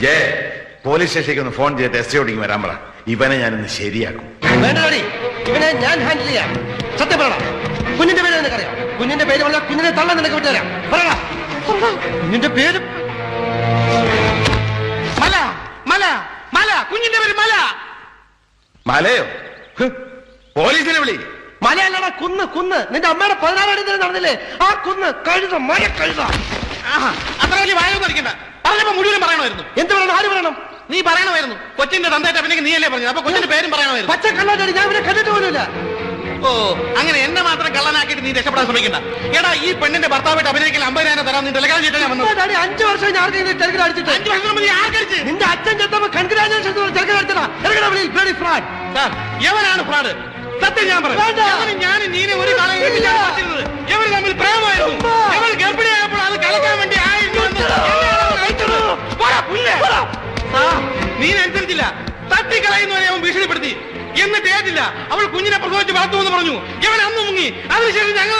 Jaya police സ്റ്റേഷനിലേക്ക് ഒന്ന് phone ചെയ്തിട്ട് എസ് ഓടിക്ക് വരാൻ പറ. ഇവനെ ഞാനൊന്ന് ശരിയാക്കും. വേണ്ടടി ഇവനെ ഞാൻ ഹാൻഡിൽ ചെയ്യാം. സത്യം പറയണം കുഞ്ഞിന്റെ പേര് നിനക്കറിയാം. കുഞ്ഞിന്റെ പേര് പറഞ്ഞാൽ കുഞ്ഞിനെ തള്ളാൻ നിനക്ക് വിട്ടുതരാം പറയണ കുഞ്ഞിന്റെ പേര്? മല മല മല. കുഞ്ഞിന്റെ പേര് മല. മലയോ? ഹ്, പോലീസിനെ വിളി. മലയല്ലട കുന്ന് കുന്ന്. നിന്റെ അമ്മയുടെ പതിനാറാം നടന്നില്ലേ? ആ കുന്ന് കഴുത മഴ കഴുത. ആഹാ, അത്ര വലിയ വായ അടിക്കണ്ട. പറഞ്ഞപ്പോ മുഴുവൻ പറയണമായിരുന്നു. എന്ത് പറയണം? ആര് പറയണം? നീ പറയണമായിരുന്നു. കൊച്ചിന്റെ തന്തയായിട്ട് നീ നീയല്ലേ പറഞ്ഞു അപ്പൊ കൊച്ചിന്റെ പേരും പറയണമായിരുന്നു. പച്ച ഞാൻ ഇവനെ കണ്ടിട്ട് പോലുമില്ല. ഓ അങ്ങനെ എന്നെ മാത്രം കള്ളനാക്കിയിട്ട് നീ രക്ഷപ്പെടാൻ ശ്രമിക്കണ്ട. എടാ ഈ പെണ്ണിന്റെ ഭർത്താവായിട്ട് അഭിനയിക്കാൻ അമ്പതിനായിരം തരാം നീ ടെലഗ്രാം ചെയ്തിട്ട് ഞാൻ വന്നത് അഞ്ചു വർഷം ഞാൻ ടെലിഗ്രാം അടിച്ചിട്ട്. അഞ്ച് വർഷം മുമ്പ് നീ ആർക്കടിച്ച് നിന്റെ അച്ഛൻ ചെത്തപ്പോ കൺഗ്രാജുലേഷൻ ടെലിഗ്രാം ഫ്രാഡ് സാർ എവനാണ് ഫ്രോഡ് സത്യം ഞാൻ പറയാം. ഞാനും നീനെ ഒരു കാലം ആ, നീ അനുസരിച്ചില്ല. തട്ടിക്കളയുന്നവരെ അവൻ ഭീഷണിപ്പെടുത്തി. എന്നിട്ട് ഏറ്റില്ല അവൾ കുഞ്ഞിനെ പ്രസവിച്ച് വളർത്തുമെന്ന് പറഞ്ഞു. ഇവൻ അന്ന് മുങ്ങി. അതിനുശേഷം ഞങ്ങൾ